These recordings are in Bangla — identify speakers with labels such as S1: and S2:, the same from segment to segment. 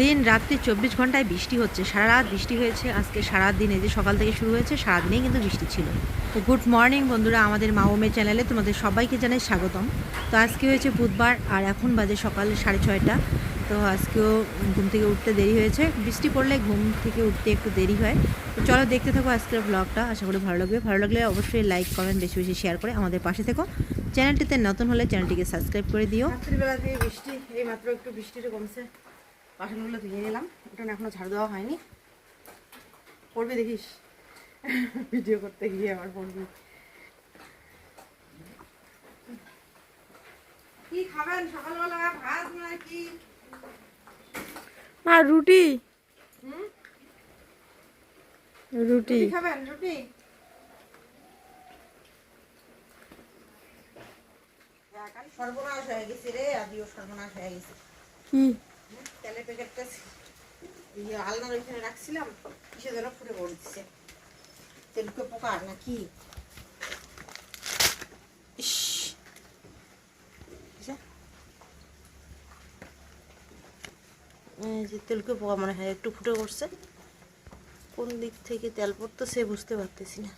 S1: দিন রাত্রি চব্বিশ ঘন্টায় বৃষ্টি হচ্ছে। সারা রাত বৃষ্টি হয়েছে। আজকে সারা দিন এই যে সকাল থেকে শুরু হয়েছে সারাদিনেই কিন্তু বৃষ্টি ছিল। তো গুড মর্নিং বন্ধুরা, আমাদের মাওমের চ্যানেলে তোমাদের সবাইকে জানাই স্বাগতম। তো আজকে হয়েছে বুধবার আর এখন বাজে সকাল সাড়ে ছয়টা। তো আজকেও ঘুম থেকে উঠতে দেরি হয়েছে। বৃষ্টি পড়লে ঘুম থেকে উঠতে একটু দেরি হয়। তো চলো দেখতে থাকো আজকের ব্লগটা আশা করি ভালো লাগবে। ভালো লাগলে অবশ্যই লাইক কমেন্ট বেশি বেশি শেয়ার করে আমাদের পাশে থেকো। চ্যানেলটিতে নতুন হলে চ্যানেলটিকে সাবস্ক্রাইব করে দিও।
S2: রাত্রিবেলা দিয়ে বৃষ্টি এই মাত্র একটু বৃষ্টিটা কমছে। বাসনগুলো ধুয়ে নিলাম। ওটা এখনও ঝাড়ু দেওয়া হয়নি। পড়বি দেখিস। ভিডিও করতে গিয়ে আবার পড়বি। কি খাবেন? সকালবেলা ভাত না কি?
S3: মা রুটি।
S2: হুম?
S3: রুটি।
S2: খাবেন? রুটি? সর্বনাশ হয়ে গেছে রে আদিও সর্বনাশ হয়ে গেছে।
S3: কি?
S2: তেলের প্যাকেটটা ইয়ে আলনার ওইখানে রাখছিলাম কিসে যেন ফুটে পড়ছে তেলকে পোকা না কি ইস। যে তেলকে পোকা, মনে হয় একটু ফুটে পড়ছে। কোন দিক থেকে তেল পড়তো সে বুঝতে পারতেছি না।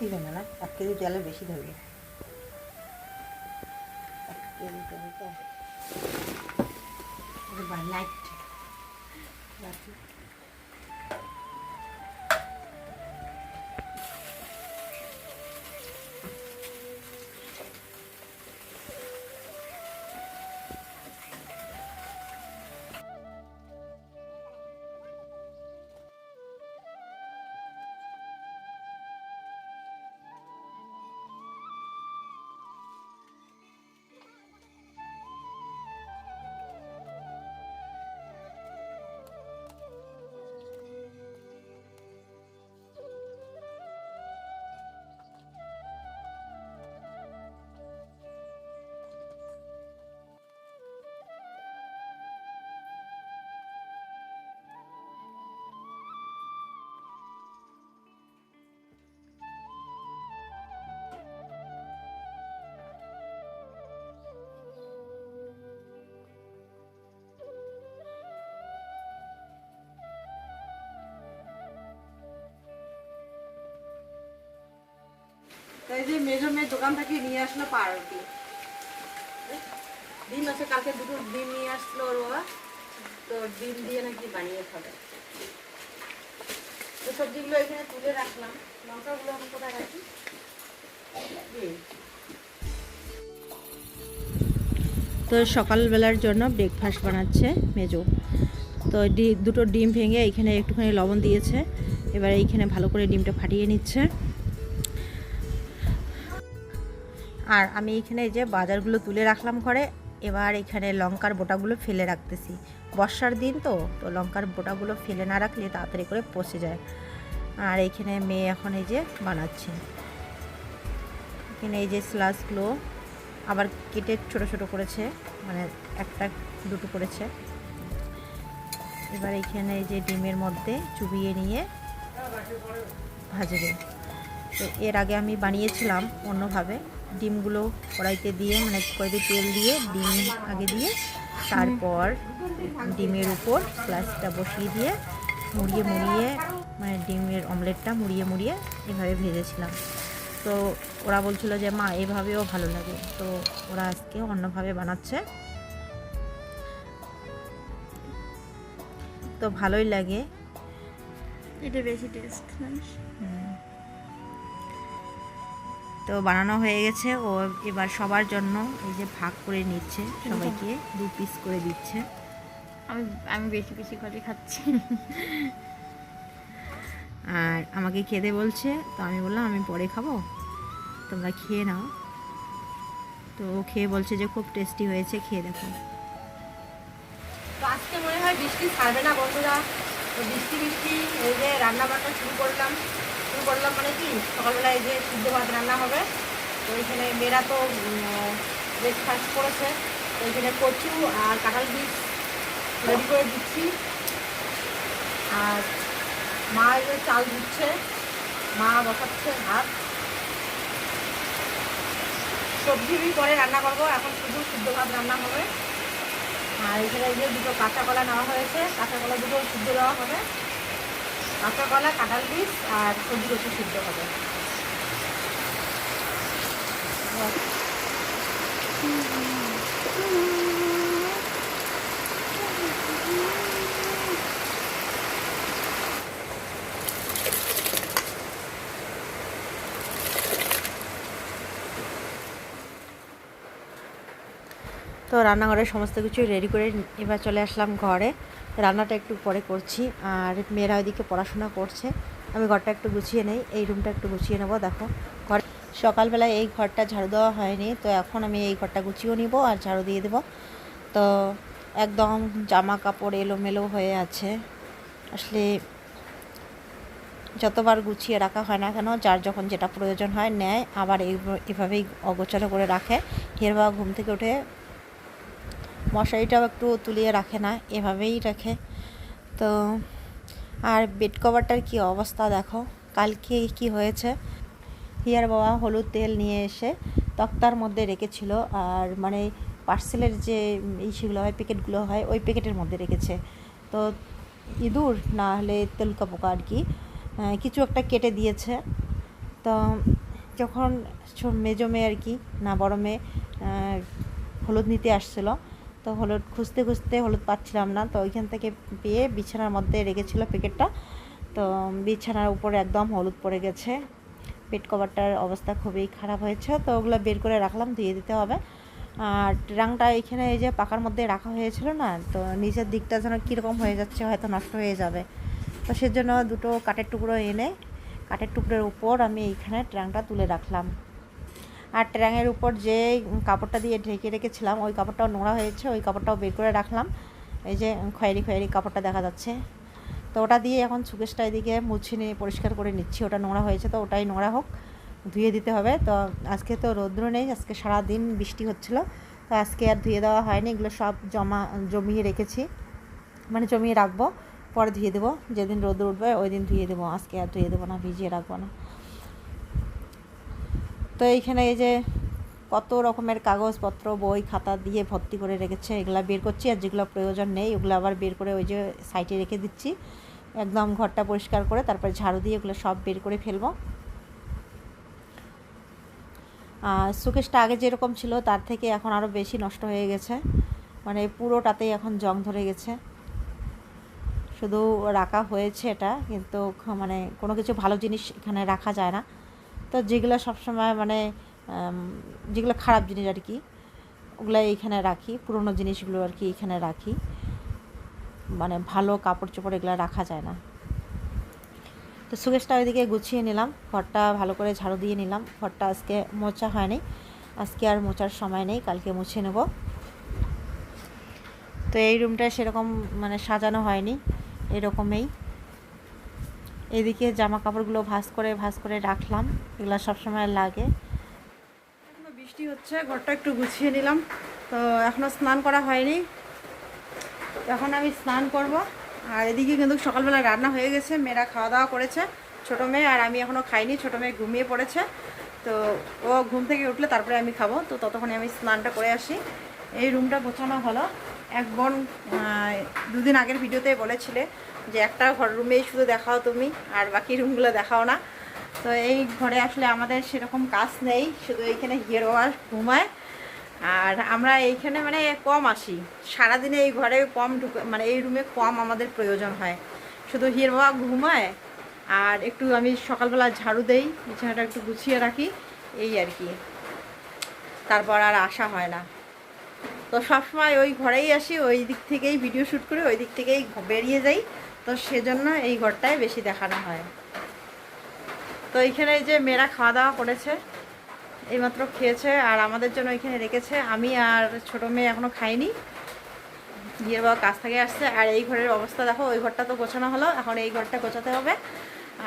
S2: ঠিক না না? এক কেজি জলে বেশি ধরবে। এক কেজি তো এই যে মেজো মেয়ের দোকান থেকে নিয়ে আসলো পাউরুটি। ডিম আছে কালকে দুটো ডিম নিয়ে আসলো ওর বাবা তো ডিম দিয়ে নাকি বানিয়ে খাবে। তো সবজিগুলো এখানে তুলে রাখলাম। লঙ্কাগুলো আমি কোথায় রাখি?
S1: তো সকালবেলার জন্য ব্রেকফাস্ট বানাচ্ছে মেজো। তো দুটো ডিম ভেঙে এখানে একটুখানি লবণ দিয়েছে। এবার এইখানে ভালো করে ডিমটা ফাটিয়ে নিচ্ছে। আর আমি এখানে যে বাজারগুলো তুলে রাখলাম ঘরে, এবার এখানে লঙ্কার বোটাগুলো ফেলে রাখতেছি। বর্ষার দিন তো তো লঙ্কার বোটাগুলো ফেলে না রাখলে তাড়াতাড়ি করে পচে যায়। আর এইখানে মেয়ে এখন এই যে বানাচ্ছে। এখানে এই যে স্লাসগুলো আবার কেটে ছোট ছোট করেছে মানে একটা দুটো করেছে। এবার এখানে এই যে ডিমের মধ্যে চুবিয়ে নিয়ে ভাজবে তো এর আগে আমি বানিয়েছিলাম অন্যভাবে। ডিমগুলো কড়াইতে দিয়ে মানে কড়াইতে তেল দিয়ে ডিম আগে দিয়ে তারপর ডিমের উপর স্লাইসটা বসিয়ে দিয়ে মুড়িয়ে মুড়িয়ে মানে ডিমের অমলেটটা মুড়িয়ে মুড়িয়ে এভাবে ভেজেছিলাম। তো ওরা বলছিল যে মা এভাবেও ভালো লাগে। তো ওরা আজকে অন্যভাবে বানাচ্ছে। তো ভালোই লাগে।
S3: এটা বেশি টেস্ট।
S1: তো বানানো হয়ে গেছে। ও এবার সবার জন্য এই যে ভাগ করে নিচ্ছে সবাইকে দু পিস করে দিচ্ছে।
S3: আমি আমি বেশি বেশি করে খাচ্ছি।
S1: আর আমাকে খেতে বলছে তো আমি বললাম আমি পরে খাব তোমরা খেয়ে নাও। তো ও খেয়ে বলছে যে খুব টেস্টি হয়েছে খেয়ে দেখো।
S2: তো আজকে মনে হয় বৃষ্টি ছাড়বে না বন্ধুরা। তো বৃষ্টি বৃষ্টি এই যে রান্না বান্না শুরু করলাম। শুরু করলাম মানে কি? সকালবেলায় যে সিদ্ধ ভাত রান্না হবে, তো এখানে মেয়েরা তো ব্রেকফাস্ট করেছে, তো এখানে কচু আর কাঁঠাল বীজ রেডি করে দিচ্ছি। আর মা যে চাল দিচ্ছে, মা বসাচ্ছে ভাত। সবজি পরে রান্না করব, এখন শুধু সিদ্ধ ভাত রান্না হবে। আর এখানে যে দুটো কাঁচা কলা নেওয়া হয়েছে, কাঁচা কলা দুটো সিদ্ধ দেওয়া হবে। কাঁচা কলা কাঁঠাল বীজ আর সবজি কচু সিদ্ধ হবে।
S1: তো রান্নাঘরের সমস্ত কিছু রেডি করে এবার চলে আসলাম ঘরে। রান্নাটা একটু পরে করছি, আর মেয়েরা ওইদিকে পড়াশোনা করছে। আমি ঘরটা একটু গুছিয়ে নেই, এই রুমটা একটু গুছিয়ে নেব, দেখো। ঘর সকালবেলায় এই ঘরটা ঝাড়ু দেওয়া হয়নি, তো এখন আমি এই ঘরটা গুছিয়েও নিব আর ঝাড়ু দিয়ে দেবো। তো একদম জামা কাপড় এলোমেলো হয়ে আছে। আসলে যতবার গুছিয়ে রাখা হয় না কেন, যার যখন যেটা প্রয়োজন হয় নেয়, আবার এভাবেই অগোচর করে রাখে। হের বাবা ঘুম থেকে উঠে মশারিটাও একটু তুলিয়ে রাখে না, এভাবেই রাখে। তো আর বেড কভারটার কি অবস্থা দেখো, কালকে কি হয়েছে? হিয়ার বাবা হলুদ তেল নিয়ে এসে তক্তার মধ্যে রেখেছিল আর মানে পার্সেলের যে ইসেগুলো হয় প্যাকেটগুলো হয়, ওই প্যাকেটের মধ্যে রেখেছে। তো ইঁদুর না হলে তেলকা পোকা আর কি কিছু একটা কেটে দিয়েছে। তো যখন মেজো মেয়ে আর কি, না বড় মেয়ে হলুদ নিতে আসছিল তো হলুদ, খুঁজতে খুঁজতে হলুদ পাচ্ছিলাম না। তো ওইখান থেকে পেয়ে বিছানার মধ্যে রেখেছিল প্যাকেটটা। তো বিছানার উপরে একদম হলুদ পড়ে গেছে। পেট কভারটার অবস্থা খুবই খারাপ হয়েছে। তো ওগুলো বের করে রাখলাম, ধুয়ে দিতে হবে। আর ট্রাংটা এখানে এই যে পাকার মধ্যে রাখা হয়েছিল না, তো নিচের দিকটা যেন কীরকম হয়ে যাচ্ছে হয়তো নষ্ট হয়ে যাবে। তো সেজন্য দুটো কাঠের টুকরো এনে, কাঠের টুকরোর উপর আমি এইখানে ট্রাংটা তুলে রাখলাম। আর ট্রাঙের উপর যে কাপড়টা দিয়ে ঢেকে রেখেছিলাম, ওই কাপড়টাও নোংরা হয়েছে, ওই কাপড়টাও বের করে রাখলাম। এই যে খয়েরি খয়েরি কাপড়টা দেখা যাচ্ছে। তো ওটা দিয়ে এখন সুকেশটা এদিকে মুছে নিয়ে পরিষ্কার করে নিচ্ছি। ওটা নোংরা হয়েছে, তো ওটাই নোংরা হোক, ধুয়ে দিতে হবে। তো আজকে তো রৌদ্র নেই, আজকে সারা দিন বৃষ্টি হচ্ছিল। তো আজকে আর ধুয়ে দেওয়া হয়নি, এগুলো সব জমা, জমিয়ে রেখেছি। মানে জমিয়ে রাখব, পরে ধুয়ে দেবো। যেদিন রোদ উঠবে, ওই দিন ধুয়ে দেবো। আজকে আর ধুয়ে দেবো না, ভিজিয়ে রাখব না। তো এইখানে এই যে কত রকমের কাগজপত্র, বই, খাতা দিয়ে ভর্তি করে রেখেছে, এগুলা বের করছি আর যেগুলো প্রয়োজন নেই, ওগুলো আবার বের করে ওই যে সাইডে রেখে দিচ্ছি। একদম ঘরটা পরিষ্কার করে তারপরে ঝাড়ু দিয়ে ওগুলো সব বের করে ফেলব। সুকেশটা আগে যেরকম ছিল, তার থেকে এখন আরও বেশি নষ্ট হয়ে গেছে। মানে পুরোটাতেই এখন জং ধরে গেছে। শুধু রাখা হয়েছে এটা, কিন্তু মানে কোনো কিছু ভালো জিনিস এখানে রাখা যায় না। তো যেগুলো সবসময় মানে যেগুলো খারাপ জিনিস আর কি ওগুলো এইখানে রাখি, পুরনো জিনিসগুলো আর কি এখানে রাখি। মানে ভালো কাপড় চোপড় এগুলো রাখা যায় না। তো সুকেশটা ওইদিকে গুছিয়ে নিলাম, ঘরটা ভালো করে ঝাড়ু দিয়ে নিলাম। ঘরটা আজকে মোচা হয়নি, আজকে আর মোচার সময় নেই, কালকে মুছে নেব। তো এই রুমটা সেরকম মানে সাজানো হয়নি, এরকমই। এদিকে জামা কাপড়গুলো ভাঁজ করে ভাঁজ করে রাখলাম। এগুলো সবসময় লাগে।
S2: এখনও বৃষ্টি হচ্ছে, ঘরটা একটু গুছিয়ে নিলাম। তো এখনও স্নান করা হয়নি। এখন আমি স্নান করব। আর এদিকে কিন্তু সকালবেলা রান্না হয়ে গেছে, মেয়েরা খাওয়া দাওয়া করেছে। ছোটো মেয়ে আর আমি এখনও খাইনি, ছোটো মেয়ে ঘুমিয়ে পড়েছে। তো ও ঘুম থেকে উঠলে তারপরে আমি খাব। তো ততক্ষণে আমি স্নানটা করে আসি। এই রুমটা গোছানো হলো। এক বোন দুদিন আগের ভিডিওতে বলেছিলে যে একটা ঘর রুমেই শুধু দেখাও তুমি আর বাকি রুমগুলো দেখাও না। তো এই ঘরে আসলে আমাদের সেরকম কাজ নেই, শুধু এইখানে হিয়ার ওয়াশ ঘুমায়। আর আমরা এইখানে মানে কম আসি। সারাদিনে এই ঘরে কম ঢুকে মানে এই রুমে কম আমাদের প্রয়োজন হয়। শুধু বাবা ঘুমায় আর একটু আমি সকালবেলা ঝাড়ু দেই, বিছানাটা একটু গুছিয়ে রাখি, এই আর কি। তারপর আর আসা হয় না। তো সবসময় ওই ঘরেই আসি, ওই দিক থেকেই ভিডিও শ্যুট করি, ওই দিক থেকেই বেরিয়ে যাই। তো সেজন্য এই ঘরটায় বেশি দেখানো হয়। তো এইখানে এই যে মেয়েরা খাওয়া দাওয়া করেছে, এইমাত্র খেয়েছে আর আমাদের জন্য এখানে রেখেছে। আমি আর ছোট মেয়ে এখনও খাইনি। গিয়ে বাবা কাছ থেকে আসছে আর এই ঘরের অবস্থা দেখো, ওই ঘরটা তো গোছানো হলো, এখন এই ঘরটা গোছাতে হবে।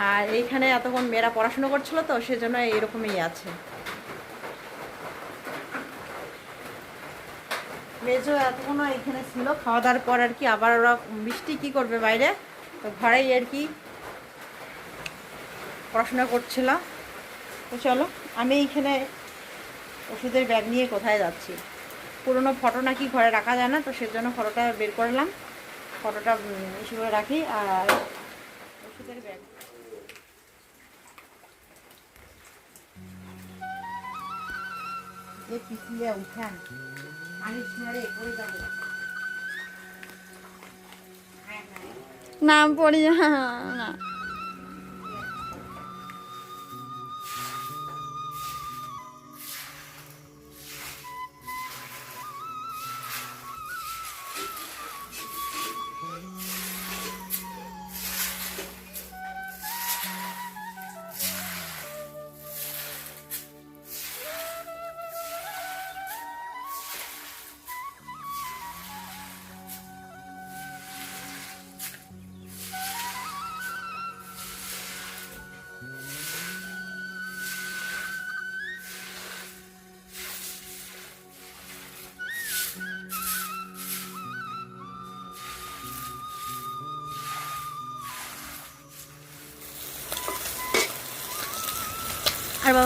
S2: আর এইখানে এতক্ষণ মেয়েরা পড়াশুনো করছিল তো, সেজন্য এরকমই আছে। মেজো এতক্ষণও এখানে ছিল। খাওয়া দাওয়ার পর আর কি আবার ওরা বৃষ্টি কি করবে বাইরে? তো ঘরেই আর কি পড়াশোনা করছিল তো চলো, আমি এইখানে ওষুধের ব্যাগ নিয়ে কোথায় যাচ্ছি? পুরোনো ফটো নাকি ঘরে রাখা যায় না, তো সেজন্য ফটোটা বের করলাম ফটোটা ইস্যু করে রাখি আর ওষুধের ব্যাগ। যে পিছলে উঠান।
S3: নাম পড়ি না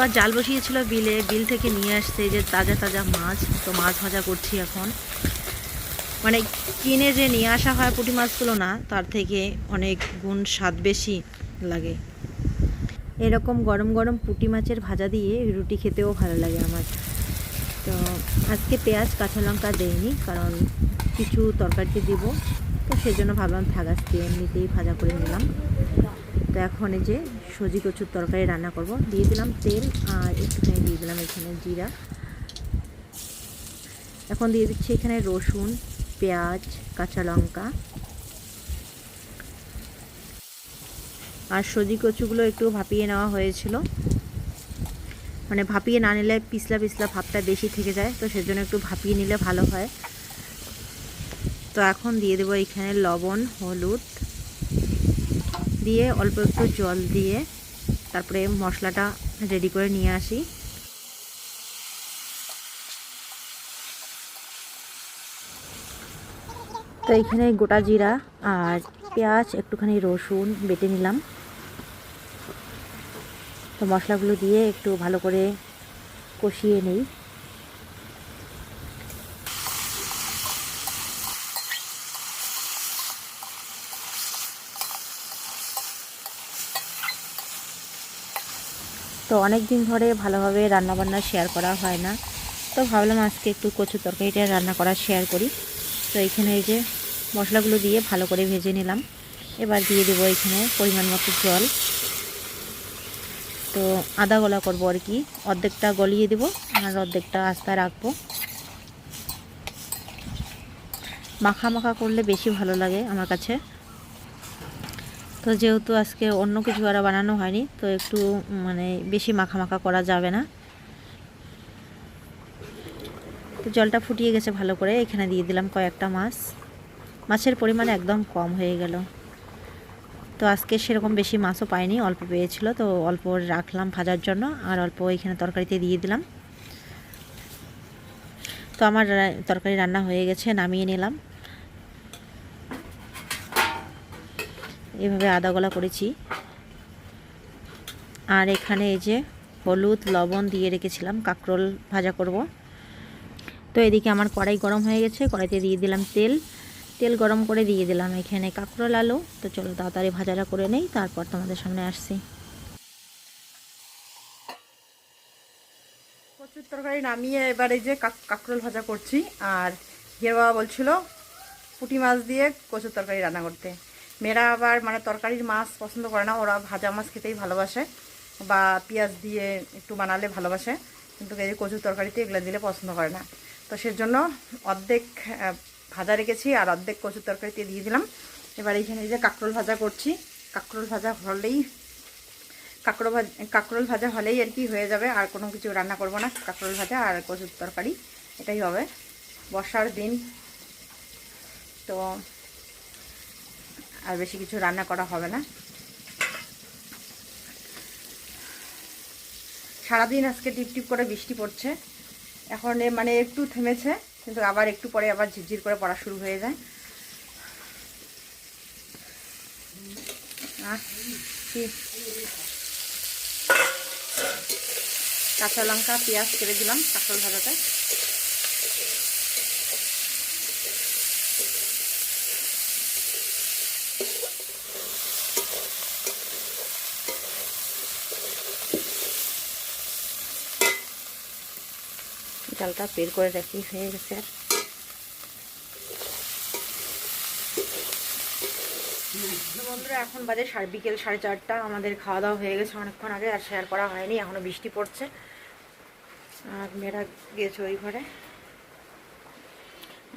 S1: বাবা জাল বসিয়েছিল বিলে। বিল থেকে নিয়ে আসছে যে তাজা তাজা মাছ। তো মাছ ভাজা করছি এখন। মানে কিনে যে নিয়ে আসা হয় পুঁটি মাছগুলো না, তার থেকে অনেক গুণ স্বাদ বেশি লাগে। এরকম গরম গরম পুঁটি মাছের ভাজা দিয়ে রুটি খেতেও ভালো লাগে আমার। তো আজকে পেঁয়াজ, কাঁচা লঙ্কা দেইনি, কারণ কিছু তরকারিতে দিব। তো সেজন্য ভাবলাম থাক, আজকে এমনিতেই ভাজা করে নিলাম। তো এখন এই যে সজি কচুর তরকারি রান্না করব। দিয়ে দিলাম তেল আর একটুখানি দিয়ে দিলাম এখানে জিরা। এখন দিয়ে দিচ্ছি এখানে রসুন, পেঁয়াজ, কাঁচা লঙ্কা। আর সজি কচুগুলো একটু ভাপিয়ে নেওয়া হয়েছিল। মানে ভাপিয়ে না নিলে পিছলা পিছলা ভাবটা বেশি থেকে যায়, তো সেজন্য একটু ভাপিয়ে নিলে ভালো হয়। তো এখন দিয়ে দেবো এখানে লবণ, হলুদ, দিয়ে অল্প একটু জল দিয়ে তারপরে মশলাটা রেডি করে নিয়ে আসি। তো এখানে গোটা জিরা আর পেঁয়াজ একটুখানি রসুন বেটে নিলাম। তো মশলাগুলো দিয়ে একটু ভালো করে কষিয়ে নেই। তো অনেক দিন ধরে ভালোভাবে রান্নাবান্না শেয়ার করা হয় না। তো ভাবলাম আজকে একটু কচু তরকারিটা রান্না করা শেয়ার করি। তো এখানে এই যে মশলাগুলো দিয়ে ভালো করে ভেজে নিলাম। এবার দিয়ে দেবো এখানে পরিমাণ মতো জল। তো আদা গলা করব আর কি। অর্ধেকটা গলিয়ে দেবো আর অর্ধেকটা আস্তা রাখব। মাখা মাখা করলে বেশি ভালো লাগে আমার কাছে। তো যেহেতু আজকে অন্য কিছু আর বানানো হয়নি, তো একটু মানে বেশি মাখা মাখা করা যাবে না। তো জলটা ফুটিয়ে গেছে ভালো করে, এখানে দিয়ে দিলাম কয়েকটা মাছ। মাছের পরিমাণ একদম কম হয়ে গেল। তো আজকে সেরকম বেশি মাছও পাইনি, অল্প পেয়েছিল, তো অল্প রাখলাম ভাজার জন্য, আর অল্প এখানে তরকারিতে দিয়ে দিলাম। তো আমার তরকারি রান্না হয়ে গেছে, নামিয়ে নিলাম। এভাবে আদা গলা করেছি। আর এখানে এই যে হলুদ, লবণ দিয়ে রেখেছিলাম, কাঁকরোল ভাজা করব। তো এদিকে আমার কড়াই গরম হয়ে গেছে, কড়াইতে দিয়ে দিলাম তেল। তেল গরম করে দিয়ে দিলাম এখানে কাঁকরোল আলু। তো চলো তাড়াতাড়ি ভাজাটা করে নেই, তারপর তোমাদের সামনে আসছি।
S2: কচুর তরকারি নামিয়ে এবার যে কাক- কাঁকরোল ভাজা করছি। আর হিয়ার বাবা বলছিল পুঁটি মাছ দিয়ে কচুর তরকারি রান্না করতে। মেয়েরা আবার মানে তরকারির মাছ পছন্দ করে না, ওরা ভাজা মাছ খেতেই ভালোবাসে বা পেঁয়াজ দিয়ে একটু বানালে ভালোবাসে। কিন্তু এই যে কচুর তরকারিতে এগুলো দিলে পছন্দ করে না। তো সেজন্য অর্ধেক ভাজা রেখেছি আর অর্ধেক কচুর তরকারিতে দিয়ে দিলাম। এবার এইখানে এই যে কাঁকরোল ভাজা করছি। কাঁকরোল ভাজা হলেই কাঁকড়ো ভাজা কাঁকরোল ভাজা হলেই আর কি হয়ে যাবে। আর কোনো কিছু রান্না করব না। কাঁকরোল ভাজা আর কচুর তরকারি, এটাই হবে। বর্ষার দিন, তো আর বেশি কিছু রান্না করা হবে না।
S1: সারাদিন আজকে টিপ টিপ করে বৃষ্টি পড়ছে। এখন মানে একটু থেমেছে। কিন্তু আবার একটু পরে আবার ঝিরঝির করে পড়া শুরু হয়ে যায়। কাঁচা লঙ্কা, পেঁয়াজ কেটে দিলাম কাঁচল ভাজাতে ডালটা বের করে রাখি, হয়ে গেছে। আর বন্ধুরা, এখন বাজে সাড়ে, বিকেল সাড়ে চারটা, আমাদের খাওয়া দাওয়া হয়ে গেছে অনেকক্ষণ আগে, আর শেয়ার করা হয়নি, এখনও বৃষ্টি পড়ছে। আর মেয়েরা গিয়েছে ওই ঘরে।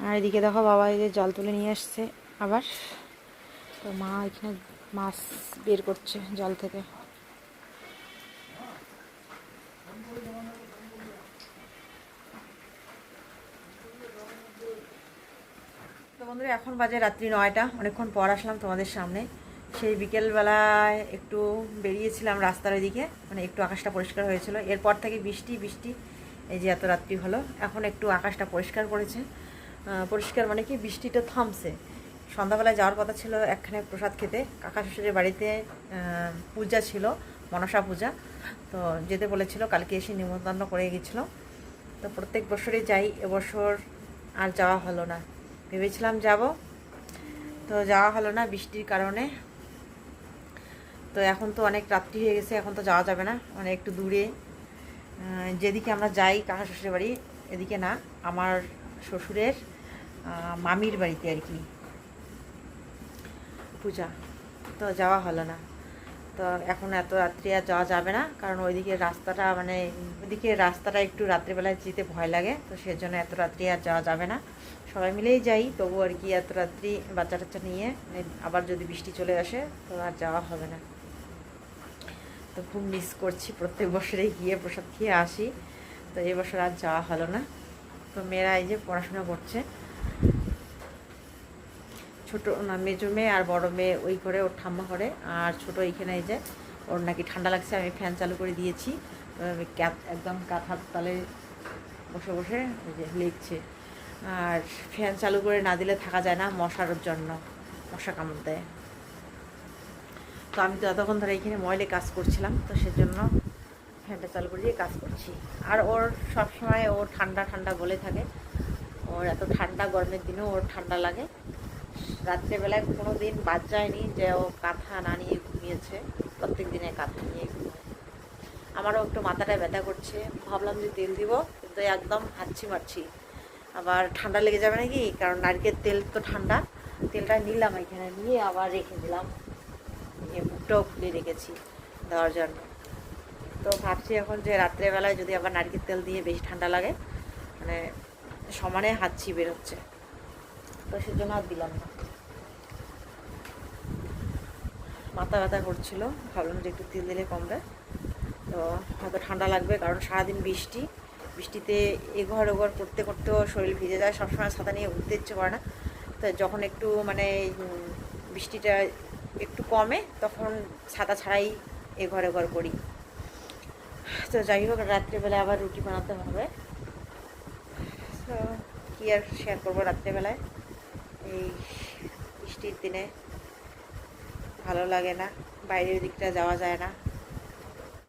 S1: আর এদিকে দেখো বাবা এই যে জল তুলে নিয়ে আসছে আবার। তো মা এখানে মাছ বের করছে জল থেকে। বন্ধুরা, এখন বাজে রাত্রি নয়টা। অনেকক্ষণ পর আসলাম তোমাদের সামনে। সেই বিকেলবেলায় একটু বেরিয়েছিলাম রাস্তার ওইদিকে মানে একটু আকাশটা পরিষ্কার হয়েছিল। এরপর থেকে বৃষ্টি বৃষ্টি, এই যে এত রাত্রি হলো। এখন একটু আকাশটা পরিষ্কার করেছে। পরিষ্কার মানে কি, বৃষ্টিটা থামছে। সন্ধ্যাবেলায় যাওয়ার কথা ছিল একখানে প্রসাদ খেতে। কাকা শ্বশুরের বাড়িতে পূজা ছিল, মনসা পূজা। তো যেতে বলেছিল, কালকে এসে নিমন্ত্রণ করে গেছিল। তো প্রত্যেক বছরই যাই, এবছর আর যাওয়া হলো না। ভেবেছিলাম যাব। তো যাওয়া হলো না বৃষ্টির কারণে। তো এখন তো অনেক রাত্রি হয়ে গেছে, এখন তো যাওয়া যাবে না মানে একটু দূরে। যেদিকে আমরা যাই কাকা শ্বশুরের বাড়ি, এদিকে না, আমার শ্বশুরের মামির বাড়িতে আর কি। পূজা, তো যাওয়া হলো না। তো এখন এত রাত্রি আর যাওয়া যাবে না, কারণ ওইদিকে রাস্তাটা মানে ওইদিকে রাস্তাটা একটু রাত্রিবেলায় যেতে ভয় লাগে, তো সেজন্য এত রাত্রি আর যাওয়া যাবে না। সবাই মিলেই যাই, তবু আর কি এত রাত্রি বাচ্চা টাচ্চা নিয়ে আবার যদি বৃষ্টি চলে আসে, তো আর যাওয়া হবে না। তো খুব মিস করছি প্রত্যেক বছরেই গিয়ে প্রসাদ খেয়ে আসি, তো এবছর আর যাওয়া হলো না। তো মেয়েরা এই যে পড়াশোনা করছে ছোট না, মেজো মেয়ে আর বড় মেয়ে ওই ঘরে, ওর ঠাম্মা ঘরে। আর ছোট এইখানে এই যে, ওর নাকি ঠান্ডা লাগছে, আমি ফ্যান চালু করে দিয়েছি। একদম কাঁথার তালে বসে বসে ওই যে লিখছে আর ফ্যান চালু করে না দিলে থাকা যায় না মশার জন্য, মশা কামড় দেয়। তো আমি তো এতক্ষণ ধরে এইখানে ময়লে কাজ করছিলাম, তো সেজন্য ফ্যানটা চালু করে দিয়ে কাজ করছি। আর ওর সব সময় ও ঠান্ডা ঠান্ডা বলে থাকে। ওর এত ঠান্ডা গরমের দিনেও ওর ঠান্ডা লাগে। রাত্রেবেলায় কোনো দিন বাদ যায়নি যে ও কাঁথা না নিয়ে ঘুমিয়েছে, প্রত্যেক দিনে কাঁথা নিয়ে ঘুমায়। আমারও একটু মাথাটা ব্যথা করছে, ভাবলাম যে তেল দিব, কিন্তু একদম হাঁচি মারছি। আবার ঠান্ডা লেগে যাবে নাকি? কারণ নারকেল তেল তো ঠান্ডা। তেলটা নিলাম এখানে, নিয়ে আবার রেখে দিলাম। মুখটাও খুলে রেখেছি দেওয়ার জন্য। তো ভাবছি এখন যে রাত্রেবেলায় যদি আবার নারকেল তেল দিয়ে বেশি ঠান্ডা লাগে মানে সমানে হাঁচি বেরোচ্ছে। তো সেজন্য আর দিলাম না। ব্যথা করছিল। ভাবলাম যে একটু তেল দিলে কমবে। তো হয়তো ঠান্ডা লাগবে, কারণ সারাদিন বৃষ্টি। বৃষ্টিতে এঘর ওঘর করতে করতেও শরীর ভিজে যায়, সবসময় ছাতা নিয়ে ঘুরতে ইচ্ছে করে না। তো যখন একটু মানে বৃষ্টিটা একটু কমে, তখন ছাতা ছাড়াই এঘর ওঘর করি। তো যাই হোক রাত্রেবেলা আবার রুটি বানাতে হবে। তো কী আর শেয়ার করব রাত্রেবেলায়? এই বৃষ্টির দিনে ভালো লাগে না। বাইরের দিকটা যাওয়া যায় না।